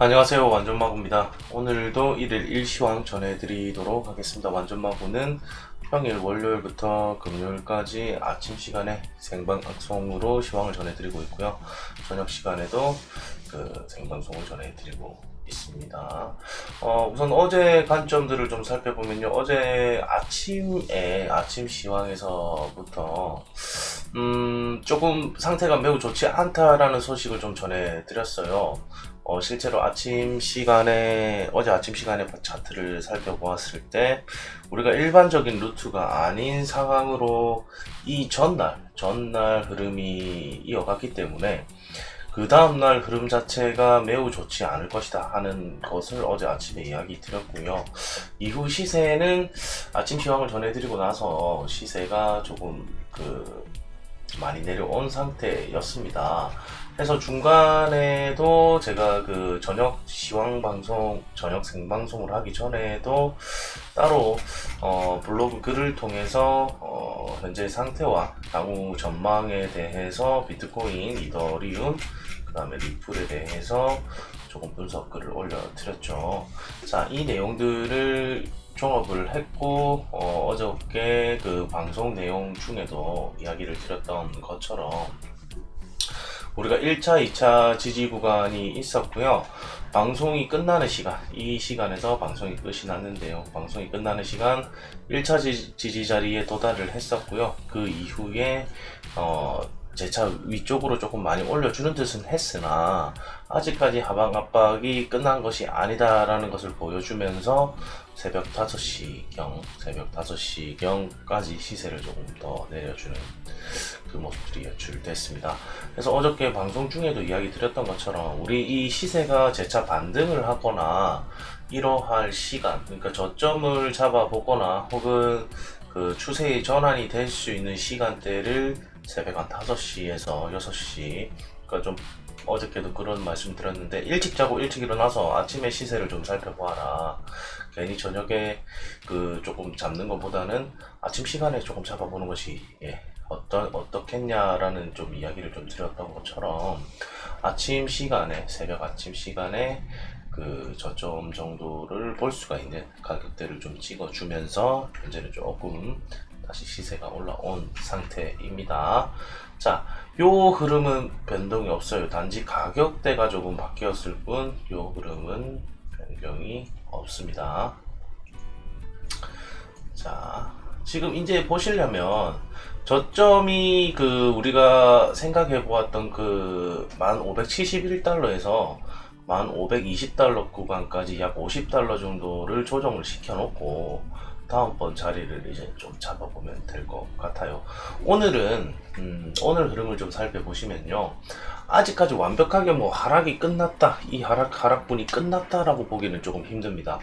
안녕하세요 완전마구입니다. 오늘도 1일 1시황 전해드리도록 하겠습니다. 완전마구는 평일 월요일부터 금요일까지 아침 시간에 생방송으로 시황을 전해드리고 있고요. 저녁 시간에도 그 생방송을 전해드리고 있습니다. 어, 우선 어제 관점들을 좀 살펴보면요. 어제 아침에 아침 시황에서부터 음, 조금 상태가 매우 좋지 않다라는 소식을 좀 전해드렸어요 어, 실제로 아침 시간에, 어제 아침 시간에 차트를 살펴보았을 때, 우리가 일반적인 루트가 아닌 상황으로 이 전날, 전날 흐름이 이어갔기 때문에, 그 다음날 흐름 자체가 매우 좋지 않을 것이다 하는 것을 어제 아침에 이야기 드렸고요. 이후 시세는 아침 시황을 전해드리고 나서 시세가 조금 그 많이 내려온 상태였습니다. 그래서 중간에도 제가 그 저녁 시황 방송, 저녁 생방송을 하기 전에도 따로 어 블로그 글을 통해서 어 현재 상태와 향후 전망에 대해서 비트코인, 이더리움, 그 다음에 리플에 대해서 조금 분석 글을 올려드렸죠. 자, 이 내용들을 종합을 했고 어, 어저께 그 방송 내용 중에도 이야기를 드렸던 것처럼 우리가 1차, 2차 지지 구간이 있었고요. 방송이 끝나는 시간, 이 시간에서 방송이 끝이 났는데요. 방송이 끝나는 시간 1차 지, 지지 자리에 도달을 했었고요. 그 이후에 어, 제 차 위쪽으로 조금 많이 올려주는 듯은 했으나 아직까지 하방 압박이 끝난 것이 아니다라는 것을 보여주면서 새벽 5시경, 새벽 5시경까지 시세를 조금 더 내려주는 그 모습들이 연출됐습니다. 그래서 어저께 방송 중에도 이야기 드렸던 것처럼 우리 이 시세가 재차 반등을 하거나 이러할 시간, 그러니까 저점을 잡아보거나 혹은 그 추세의 전환이 될 수 있는 시간대를 새벽 한 5시에서 6시, 그러니까 좀 어저께도 그런 말씀 드렸는데 일찍 자고 일찍 일어나서 아침에 시세를 좀 살펴보아라. 괜히 저녁에 그 조금 잡는 것보다는 아침 시간에 조금 잡아보는 것이 예, 어떤 어떻겠냐라는 좀 이야기를 좀 드렸던 것처럼 아침 시간에 새벽 아침 시간에 그 저점 정도를 볼 수가 있는 가격대를 좀 찍어주면서 현재는 조금 다시 시세가 올라온 상태입니다. 자, 요 흐름은 변동이 없어요. 단지 가격대가 조금 바뀌었을 뿐, 요 흐름은 변경이 없습니다. 자, 지금 이제 보시려면 저점이 그 우리가 생각해 보았던 그 1571달러에서 1520달러 구간까지 약 50달러 정도를 조정을 시켜 놓고 다음번 자리를 이제 좀 잡아보면 될 것 같아요. 오늘은 음, 오늘 흐름을 좀 살펴보시면요. 아직까지 완벽하게 뭐 하락이 끝났다, 이 하락 하락분이 끝났다라고 보기는 조금 힘듭니다.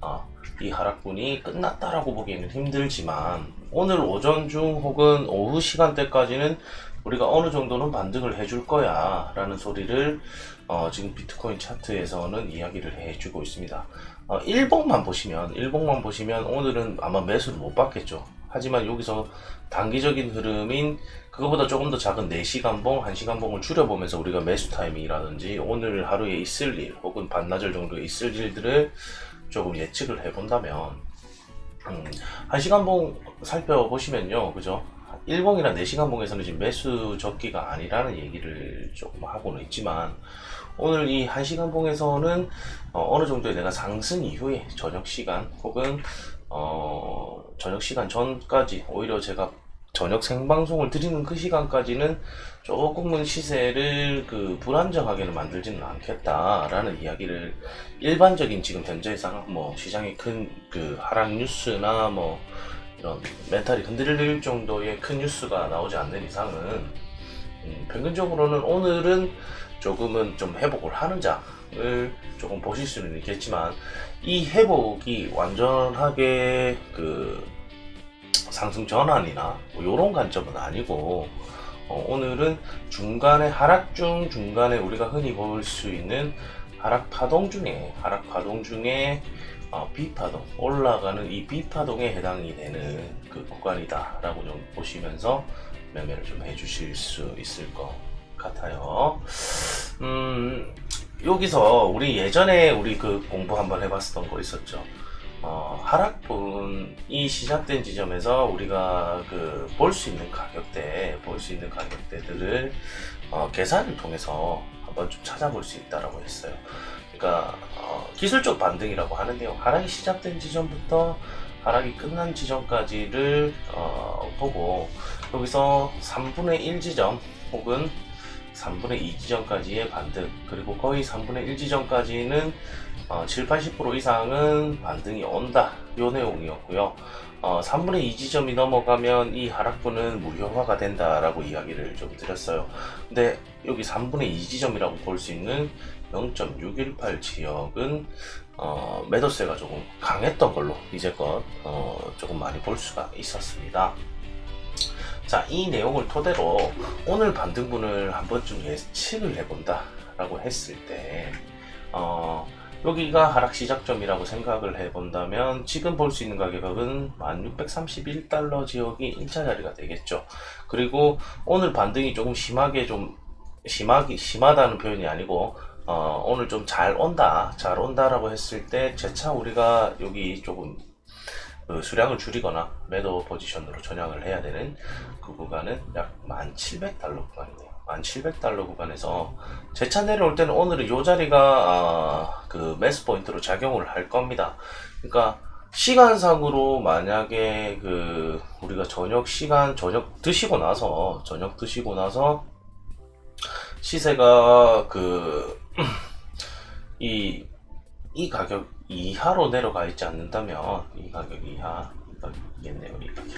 어, 이 하락분이 끝났다라고 보기에는 힘들지만 오늘 오전 중 혹은 오후 시간대까지는 우리가 어느 정도는 반등을 해줄 거야 라는 소리를 어, 지금 비트코인 차트에서는 이야기를 해주고 있습니다. 어, 일봉만 보시면 일봉만 보시면 오늘은 아마 매수를 못 받겠죠. 하지만 여기서 단기적인 흐름인 그거보다 조금 더 작은 4시간 봉, 1시간 봉을 줄여보면서 우리가 매수 타이밍이라든지 오늘 하루에 있을 일 혹은 반나절 정도에 있을 일들을 조금 예측을 해본다면 음, 1시간 봉 살펴보시면요. 그죠? 1봉이나 4시간 봉에서는 지금 매수 적기가 아니라는 얘기를 조금 하고는 있지만 오늘 이 1시간 봉에서는 어, 느 정도의 내가 상승 이후에 저녁 시간 혹은 어, 저녁 시간 전까지 오히려 제가 저녁 생방송을 드리는 그 시간까지는 조금은 시세를 그 불안정하게는 만들지는 않겠다라는 이야기를 일반적인 지금 현재 상황 뭐 시장의 큰 그 하락 뉴스나 뭐 이런 멘탈이 흔들릴 정도의 큰 뉴스가 나오지 않는 이상은 음, 평균적으로는 오늘은 조금은 좀 회복을 하는 장을 조금 보실 수는 있겠지만 이 회복이 완전하게 그 상승 전환이나 뭐 이런 관점은 아니고 어, 오늘은 중간에 하락 중 중간에 우리가 흔히 볼 수 있는 하락 파동 중에 하락 파동 중에 어, B파동 올라가는 이 B파동에 해당이 되는 그 구간이다라고 좀 보시면서 매매를 좀 해주실 수 있을 것 같아요. 음, 여기서 우리 예전에 우리 그 공부 한번 해봤었던 거 있었죠. 어, 하락분이 시작된 지점에서 우리가 그 볼 수 있는 가격대, 볼 수 있는 가격대들을 어, 계산을 통해서 한번 좀 찾아볼 수 있다라고 했어요. 그러니까 어, 기술적 반등이라고 하는데요. 하락이 시작된 지점부터 하락이 끝난 지점까지를 어, 보고 여기서 3분의 1 지점 혹은 3분의 2 지점까지의 반등 그리고 거의 3분의 1 지점까지는 어, 7, 80% 이상은 반등이 온다. 요 내용이었고요. 어, 3분의 2 지점이 넘어가면 이 하락분은 무효화가 된다라고 이야기를 좀 드렸어요. 근데 여기 3분의 2 지점이라고 볼 수 있는 0.618 지역은 어, 매도세가 조금 강했던 걸로 이제껏 어, 조금 많이 볼 수가 있었습니다 자, 이 내용을 토대로 오늘 반등분을 한번 좀 예측을 해본다 라고 했을 때, 어, 여기가 하락 시작점이라고 생각을 해본다면 지금 볼 수 있는 가격은 1631달러 지역이 1차 자리가 되겠죠. 그리고 오늘 반등이 조금 심하게 좀 심하기 심하다는 표현이 아니고 어, 오늘 좀 잘 온다 잘 온다라고 했을 때 재차 우리가 여기 조금 그 수량을 줄이거나 매도 포지션으로 전향을 해야 되는 그 구간은 약 1700달러 구간이네요. 1700달러 구간에서 재차 내려올 때는 오늘은 이 자리가 아, 그 매스 포인트로 작용을 할 겁니다. 그러니까 시간상으로 만약에 그 우리가 저녁 시간 저녁 드시고 나서 저녁 드시고 나서 시세가 그 이 이 가격 이하로 내려가 있지 않는다면 이 가격 이하 이 가격이겠네요 이 가격.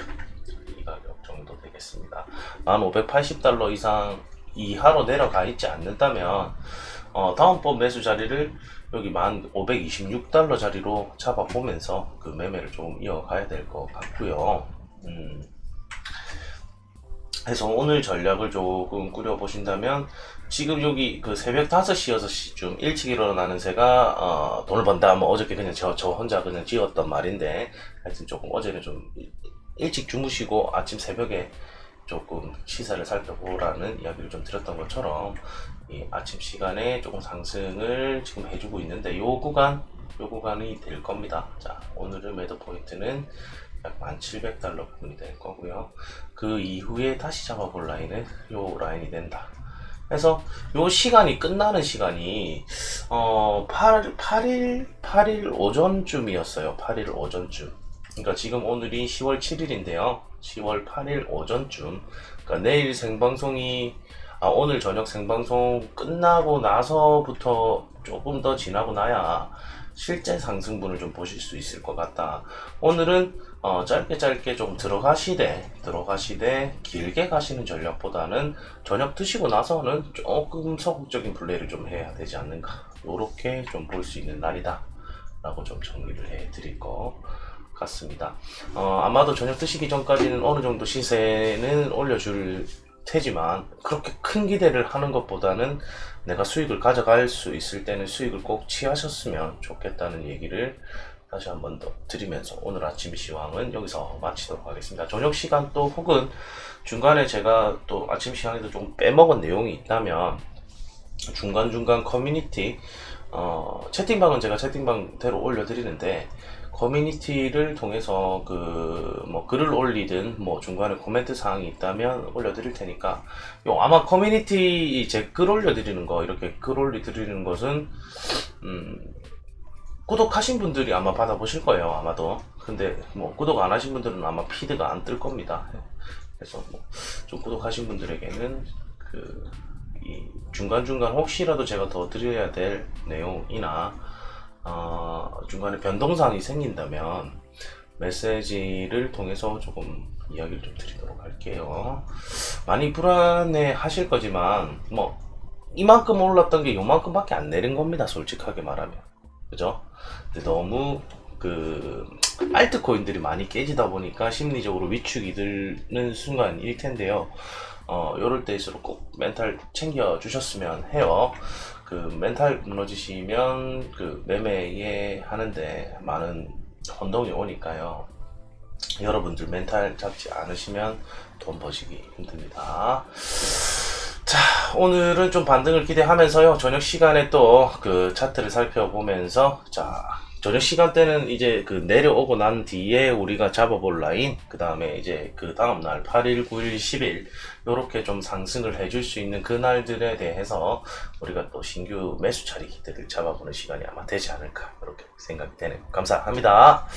이 가격 정도 되겠습니다. 1580달러 이상 이하로 내려가 있지 않는다면 어, 다음번 매수 자리를 여기 1526달러 자리로 잡아보면서 그 매매를 조금 이어가야 될 것 같고요. 음, 해서 오늘 전략을 조금 꾸려보신다면 지금 여기 그 새벽 5시, 6시쯤 일찍 일어나는 새가 어, 돈을 번다. 뭐 어저께 그냥 저, 저 혼자 그냥 지었던 말인데 하여튼 조금 어제는 좀 일- 일찍 주무시고 아침 새벽에 조금 시세를 살펴보라는 이야기를 좀 드렸던 것처럼 이 아침 시간에 조금 상승을 지금 해주고 있는데 요 구간 요 구간이 될 겁니다. 자 오늘의 매도 포인트는 약 1700달러 부분이 될 거고요. 그 이후에 다시 잡아볼 라인은 요 라인이 된다. 그래서 요 시간이 끝나는 시간이 어 8, 8일 8일 오전쯤이었어요. 8일 오전쯤. 그러니까 지금 오늘이 10월 7일인데요. 10월 8일 오전쯤. 그러니까 내일 생방송이 아, 오늘 저녁 생방송 끝나고 나서부터 조금 더 지나고 나야 실제 상승분을 좀 보실 수 있을 것 같다. 오늘은 어, 짧게 짧게 좀 들어가시되 들어가시되 길게 가시는 전략보다는 저녁 드시고 나서는 조금 소극적인 플레이를 좀 해야 되지 않는가. 요렇게 좀 볼 수 있는 날이다. 라고 좀 정리를 해 드릴 것 같습니다. 어, 아마도 저녁 드시기 전까지는 어느 정도 시세는 올려줄 테지만 그렇게 큰 기대를 하는 것보다는 내가 수익을 가져갈 수 있을 때는 수익을 꼭 취하셨으면 좋겠다는 얘기를 다시 한 번 더 드리면서 오늘 아침 시황은 여기서 마치도록 하겠습니다. 저녁 시간 또 혹은 중간에 제가 또 아침 시간에도 좀 빼먹은 내용이 있다면 중간중간 커뮤니티 어, 채팅방은 제가 채팅방대로 올려드리는데 커뮤니티를 통해서 그 뭐 글을 올리든 뭐 중간에 코멘트 사항이 있다면 올려드릴 테니까 요 아마 커뮤니티 제 글 올려드리는 거 이렇게 글 올려드리는 것은 음 구독하신 분들이 아마 받아보실 거예요 아마도. 근데 뭐 구독 안 하신 분들은 아마 피드가 안 뜰 겁니다. 그래서 뭐 좀 구독하신 분들에게는 그이 중간중간 혹시라도 제가 더 드려야 될 내용이나 어, 중간에 변동사항이 생긴다면 메시지를 통해서 조금 이야기를 좀 드리도록 할게요. 많이 불안해 하실 거지만 뭐 이만큼 올랐던 게 요만큼밖에 안 내린 겁니다. 솔직하게 말하면. 그죠? 근데 너무 그 알트 코인들이 많이 깨지다 보니까 심리적으로 위축이 드는 순간일 텐데요. 어, 요럴 때일수록 꼭 멘탈 챙겨 주셨으면 해요. 그 멘탈 무너지시면 그 매매에 하는데 많은 혼동이 오니까요. 여러분들 멘탈 잡지 않으시면 돈 버시기 힘듭니다. 자, 오늘은 좀 반등을 기대하면서요. 저녁 시간에 또 그 차트를 살펴보면서 자, 저녁 시간대는 이제 그 내려오고 난 뒤에 우리가 잡아볼 라인, 그 다음에 이제 그 다음날 8일, 9일, 10일, 요렇게 좀 상승을 해줄 수 있는 그날들에 대해서 우리가 또 신규 매수 차리기들을 잡아보는 시간이 아마 되지 않을까, 이렇게 생각이 되네요. 감사합니다.